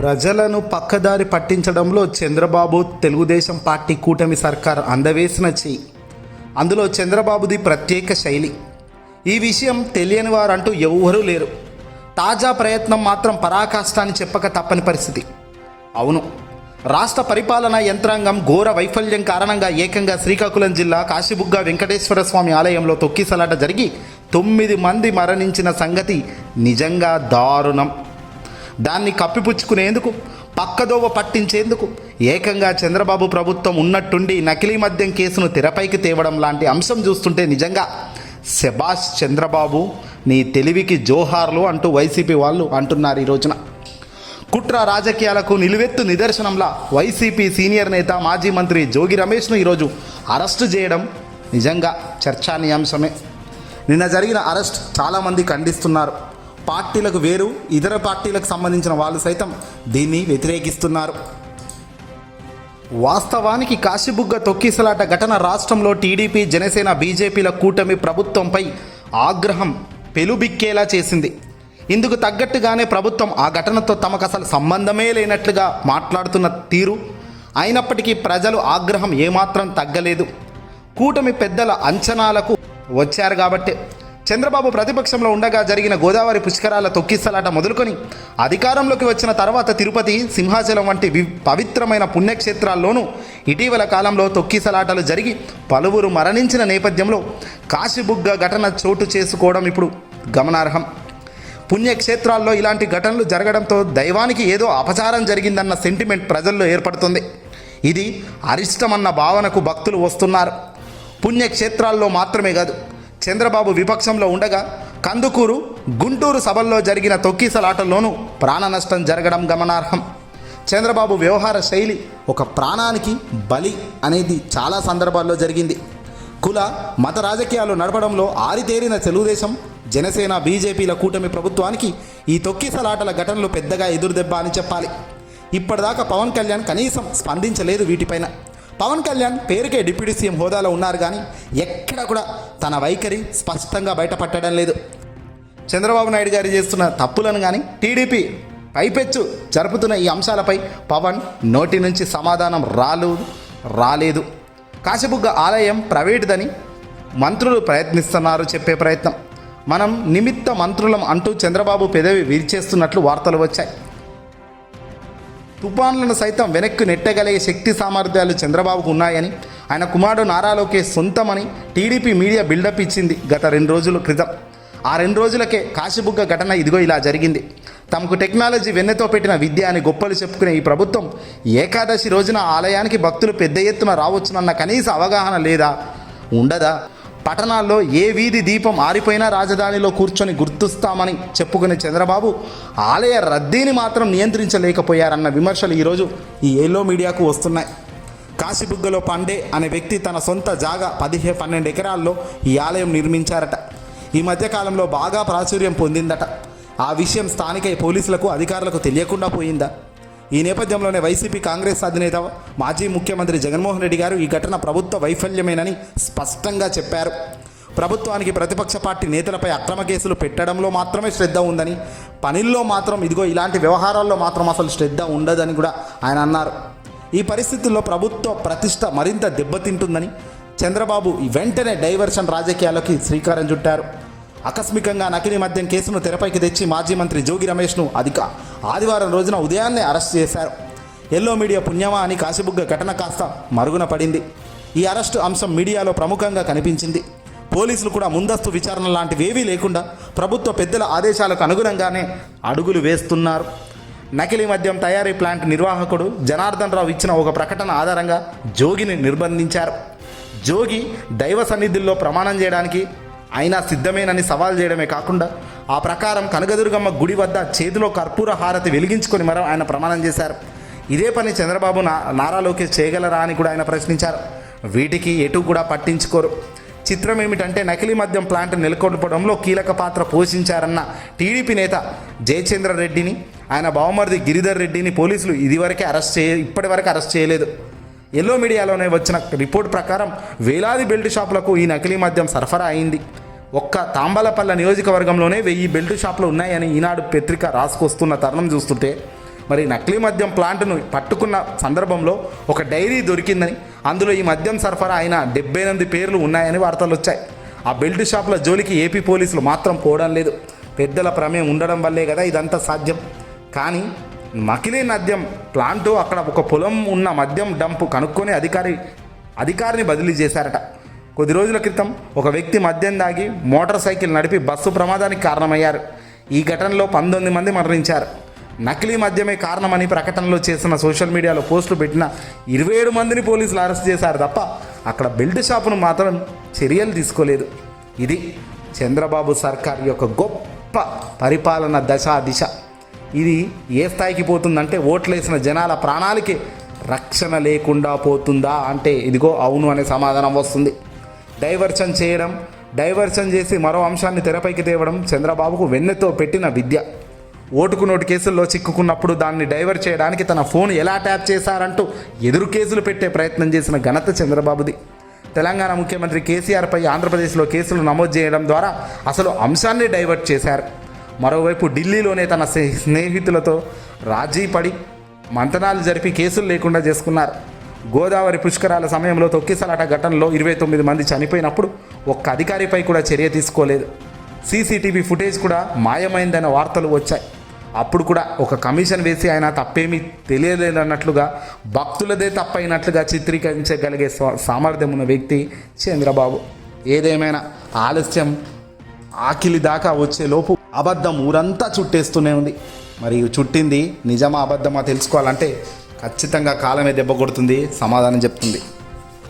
ప్రజలను పక్కదారి పట్టించడంలో చంద్రబాబు తెలుగుదేశం పార్టీ కూటమి సర్కార్ అందవేసిన చేయి అందులో చంద్రబాబుది ప్రత్యేక శైలి. ఈ విషయం తెలియని వారంటూ ఎవ్వరూ లేరు. తాజా ప్రయత్నం మాత్రం పరాకాష్టాన్ని చెప్పక తప్పని పరిస్థితి. అవును రాష్ట్ర పరిపాలనా యంత్రాంగం ఘోర వైఫల్యం కారణంగా ఏకంగా శ్రీకాకుళం జిల్లా కాశీబుగ్గ వెంకటేశ్వర స్వామి ఆలయంలో తొక్కిసలాట జరిగి తొమ్మిది మంది మరణించిన సంగతి నిజంగా దారుణం. దాన్ని కప్పిపుచ్చుకునేందుకు పక్కదోవ పట్టించేందుకు ఏకంగా చంద్రబాబు ప్రభుత్వం ఉన్నట్టుండి నకిలీ మద్యం కేసును తెరపైకి తేవడం లాంటి అంశం చూస్తుంటే నిజంగా శబాష్ చంద్రబాబు నీ తెలివికి జోహార్లు అంటూ వైసీపీ వాళ్ళు అంటున్నారు ఈ రోజున. కుట్ర రాజకీయాలకు నిలువెత్తు నిదర్శనంలా వైసీపీ సీనియర్ నేత మాజీ మంత్రి జోగి రమేష్ను ఈరోజు అరెస్టు చేయడం నిజంగా చర్చానీయాంశమే. నిన్న జరిగిన అరెస్ట్ చాలామంది ఖండిస్తున్నారు. పార్టీలకు వేరు ఇతర పార్టీలకు సంబంధించిన వాళ్ళు సైతం దీన్ని వ్యతిరేకిస్తున్నారు. వాస్తవానికి కాశీబుగ్గ తొక్కిసలాట ఘటన రాష్ట్రంలో టీడీపీ జనసేన బీజేపీల కూటమి ప్రభుత్వంపై ఆగ్రహం పెలుబిక్కేలా చేసింది. ఇందుకు తగ్గట్టుగానే ప్రభుత్వం ఆ ఘటనతో తమకు అసలు సంబంధమే లేనట్లుగా మాట్లాడుతున్న తీరు. అయినప్పటికీ ప్రజలు ఆగ్రహం ఏమాత్రం తగ్గలేదు. కూటమి పెద్దల అంచనాలకు వచ్చారు కాబట్టి చంద్రబాబు ప్రతిపక్షంలో ఉండగా జరిగిన గోదావరి పుష్కరాల తొక్కిసలాట మొదలుకొని అధికారంలోకి వచ్చిన తర్వాత తిరుపతి సింహాచలం వంటి వి పవిత్రమైన పుణ్యక్షేత్రాల్లోనూ ఇటీవల కాలంలో తొక్కిసలాటలు జరిగి పలువురు మరణించిన నేపథ్యంలో కాశీబుగ్గ ఘటన చోటు చేసుకోవడం ఇప్పుడు గమనార్హం. పుణ్యక్షేత్రాల్లో ఇలాంటి ఘటనలు జరగడంతో దైవానికి ఏదో అపచారం జరిగిందన్న సెంటిమెంట్ ప్రజల్లో ఏర్పడుతుంది. ఇది అరిష్టమన్న భావనకు భక్తులు వస్తున్నారు. పుణ్యక్షేత్రాల్లో మాత్రమే కాదు చంద్రబాబు విపక్షంలో ఉండగా కందుకూరు గుంటూరు సభల్లో జరిగిన తొక్కిసలాటల్లోనూ ప్రాణ నష్టం జరగడం గమనార్హం. చంద్రబాబు వ్యవహార శైలి ఒక ప్రాణానికి బలి అనేది చాలా సందర్భాల్లో జరిగింది. కుల మత రాజకీయాలు నడపడంలో ఆరితేరిన తెలుగుదేశం జనసేన బీజేపీల కూటమి ప్రభుత్వానికి ఈ తొక్కిసలాటల ఘటనలు పెద్దగా ఎదురుదెబ్బ అని చెప్పాలి. ఇప్పటిదాకా పవన్ కళ్యాణ్ కనీసం స్పందించలేదు వీటిపైన. పవన్ కళ్యాణ్ పేరుకే డిప్యూటీ సీఎం హోదాలో ఉన్నారు కానీ ఎక్కడ కూడా తన వైఖరి స్పష్టంగా బయటపట్టడం లేదు. చంద్రబాబు నాయుడు గారు చేస్తున్న తప్పులను కానీ టీడీపీ పైపెచ్చు జరుపుతున్న ఈ అంశాలపై పవన్ నోటి నుంచి సమాధానం రాలు రాలేదు. కాశీబుగ్గ ఆలయం ప్రైవేటుదని మంత్రులు ప్రయత్నిస్తున్నారు చెప్పే ప్రయత్నం. మనం నిమిత్త మంత్రులం అంటూ చంద్రబాబు పెదవి విరిచేస్తున్నట్లు వార్తలు వచ్చాయి. తుఫాన్లను సైతం వెనక్కు నెట్టగలిగే శక్తి సామర్థ్యాలు చంద్రబాబుకు ఉన్నాయని ఆయన కుమారుడు నారా లోకేష్ సొంతమని టీడీపీ మీడియా బిల్డప్ ఇచ్చింది గత రెండు రోజుల క్రితం. ఆ రెండు రోజులకే కాశీబుగ్గ ఘటన ఇదిగో ఇలా జరిగింది. తమకు టెక్నాలజీ వెన్నెతో పెట్టిన విద్య అని గొప్పలు చెప్పుకునే ఈ ప్రభుత్వం ఏకాదశి రోజున ఆలయానికి భక్తులు పెద్ద ఎత్తున రావచ్చునన్న కనీస అవగాహన లేదా ఉండదా? పట్టణాల్లో ఏ వీధి దీపం ఆరిపోయినా రాజధానిలో కూర్చొని గుర్తుస్తామని చెప్పుకునే చంద్రబాబు ఆలయ రద్దీని మాత్రం నియంత్రించలేకపోయారన్న విమర్శలు ఈరోజు ఈ ఎల్లో మీడియాకు వస్తున్నాయి. కాశీబుగ్గలో పండే అనే వ్యక్తి తన సొంత జాగా పదిహే పన్నెండు ఎకరాల్లో ఈ ఆలయం నిర్మించారట. ఈ మధ్యకాలంలో బాగా ప్రాచుర్యం పొందిందట. ఆ విషయం స్థానిక పోలీసులకు అధికారులకు తెలియకుండా పోయిందా? ఈ నేపథ్యంలోనే వైసీపీ కాంగ్రెస్ అధినేత మాజీ ముఖ్యమంత్రి జగన్మోహన్ రెడ్డి గారు ఈ ఘటన ప్రభుత్వ వైఫల్యమేనని స్పష్టంగా చెప్పారు. ప్రభుత్వానికి ప్రతిపక్ష పార్టీ నేతలపై అక్రమ కేసులు పెట్టడంలో మాత్రమే శ్రద్ధ ఉందని పనిల్లో మాత్రం ఇదిగో ఇలాంటి వ్యవహారాల్లో మాత్రం అసలు శ్రద్ధ ఉండదని కూడా ఆయన అన్నారు. ఈ పరిస్థితుల్లో ప్రభుత్వ ప్రతిష్ట మరింత దెబ్బతింటుందని చంద్రబాబు వెంటనే డైవర్షన్ రాజకీయాలకి శ్రీకారం చుట్టారు. ఆకస్మికంగా నకిలీ మద్యం కేసును తెరపైకి తెచ్చి మాజీ మంత్రి జోగి రమేష్ను అధిక ఆదివారం రోజున ఉదయాన్నే అరెస్ట్ చేశారు. ఎల్లో మీడియా పుణ్యమా అని కాశీబుగ్గ ఘటన కాస్త మరుగున పడింది. ఈ అరెస్టు అంశం మీడియాలో ప్రముఖంగా కనిపించింది. పోలీసులు కూడా ముందస్తు విచారణ లాంటివేవీ లేకుండా ప్రభుత్వ పెద్దల ఆదేశాలకు అనుగుణంగానే అడుగులు వేస్తున్నారు. నకిలీ మద్యం తయారీ ప్లాంట్ నిర్వాహకుడు జనార్దన్ రావు ఇచ్చిన ఒక ప్రకటన ఆధారంగా జోగిని నిర్బంధించారు. జోగి దైవ సన్నిధుల్లో ప్రమాణం చేయడానికి అయినా సిద్ధమేనని సవాల్ చేయడమే కాకుండా ఆ ప్రకారం కనకదుర్గమ్మ గుడి వద్ద చేతిలో కర్పూర హారతి వెలిగించుకొని మరో ఆయన ప్రమాణం చేశారు. ఇదే పని చంద్రబాబు నా నారా లోకేష్ చేయగలరా అని కూడా ఆయన ప్రశ్నించారు. వీటికి ఎటు కూడా పట్టించుకోరు. చిత్రం ఏమిటంటే నకిలీ మద్యం ప్లాంట్ నెలకొల్పడంలో కీలక పాత్ర పోషించారన్న టీడీపీ నేత జయచంద్ర రెడ్డిని ఆయన బావమరిది గిరిధర్ రెడ్డిని పోలీసులు ఇదివరకే అరెస్ట్ చేయ ఇప్పటివరకు అరెస్ట్ చేయలేదు. ఎల్లో మీడియాలోనే వచ్చిన రిపోర్ట్ ప్రకారం వేలాది బెల్ట్ షాపులకు ఈ నకిలీ మద్యం సరఫరా అయింది. ఒక్క తాంబలపల్ల నియోజకవర్గంలోనే వెయ్యి బెల్ట్ షాపులు ఉన్నాయని ఈనాడు పత్రిక రాసుకొస్తున్న తరుణం చూస్తుంటే మరి నకిలీ మద్యం ప్లాంట్ను పట్టుకున్న సందర్భంలో ఒక డైరీ దొరికిందని అందులో ఈ మద్యం సరఫరా అయిన డెబ్బై ఎనిమిది పేర్లు ఉన్నాయని వార్తలు వచ్చాయి. ఆ బెల్ట్ షాపుల జోలికి ఏపీ పోలీసులు మాత్రం పోవడం లేదు. పెద్దల ప్రమేయం ఉండడం వల్లే కదా ఇదంతా సాధ్యం. కానీ నకిలీ మద్యం ప్లాంటు అక్కడ ఒక పొలం ఉన్న మద్యం డంపు కనుక్కొని అధికారి అధికారిని బదిలీ చేశారట. కొద్ది రోజుల క్రితం ఒక వ్యక్తి మద్యం దాగి మోటార్ సైకిల్ నడిపి బస్సు ప్రమాదానికి కారణమయ్యారు. ఈ ఘటనలో పంతొమ్మిది మంది మరణించారు. నకిలీ మద్యమే కారణమని ప్రకటనలో చేసిన సోషల్ మీడియాలో పోస్టులు పెట్టిన ఇరవై ఏడు మందిని పోలీసులు అరెస్ట్ చేశారు తప్ప అక్కడ బెల్ట్ షాపును మాత్రం చర్యలు తీసుకోలేదు. ఇది చంద్రబాబు సర్కార్ యొక్క గొప్ప పరిపాలన దశ దిశ. ఇది ఏ స్థాయికి పోతుందంటే ఓట్లేసిన జనాల ప్రాణాలకి రక్షణ లేకుండా పోతుందా అంటే ఇదిగో అవును అనే సమాధానం వస్తుంది. డైవర్షన్ చేయడం డైవర్షన్ చేసి మరో అంశాన్ని తెరపైకి తేవడం చంద్రబాబుకు వెన్నెతో పెట్టిన విద్య. ఓటుకు నోటు కేసుల్లో చిక్కుకున్నప్పుడు దాన్ని డైవర్ట్ చేయడానికి తన ఫోన్ ఎలా ట్యాప్ చేశారంటూ ఎదురు కేసులు పెట్టే ప్రయత్నం చేసిన ఘనత చంద్రబాబుది. తెలంగాణ ముఖ్యమంత్రి కేసీఆర్పై ఆంధ్రప్రదేశ్లో కేసులు నమోదు చేయడం ద్వారా అసలు అంశాన్ని డైవర్ట్ చేశారు. మరోవైపు ఢిల్లీలోనే తన స్నేహితులతో రాజీ పడి మంతనాలు జరిపి కేసులు లేకుండా చేసుకున్నారు. గోదావరి పుష్కరాల సమయంలో తొక్కిసలాట ఘటనలో ఇరవై తొమ్మిది మంది చనిపోయినప్పుడు ఒక్క అధికారిపై కూడా చర్య తీసుకోలేదు. సీసీటీవీ ఫుటేజ్ కూడా మాయమైందన్న వార్తలు వచ్చాయి. అప్పుడు కూడా ఒక కమిషన్ వేసి ఆయన తప్పేమీ తెలియలేదన్నట్లుగా భక్తులదే తప్పైనట్లుగా చిత్రీకరించగలిగే స్వ- సామర్థ్యం ఉన్న వ్యక్తి చంద్రబాబు. ఏదేమైనా ఆలస్యం ఆకిలి దాకా వచ్చే లోపు అబద్ధం ఊరంతా చుట్టేస్తూనే ఉంది. మరియు చుట్టింది నిజమా అబద్ధమా తెలుసుకోవాలంటే ఖచ్చితంగా కాలమే దెబ్బ కొడుతుంది సమాధానం చెప్తుంది.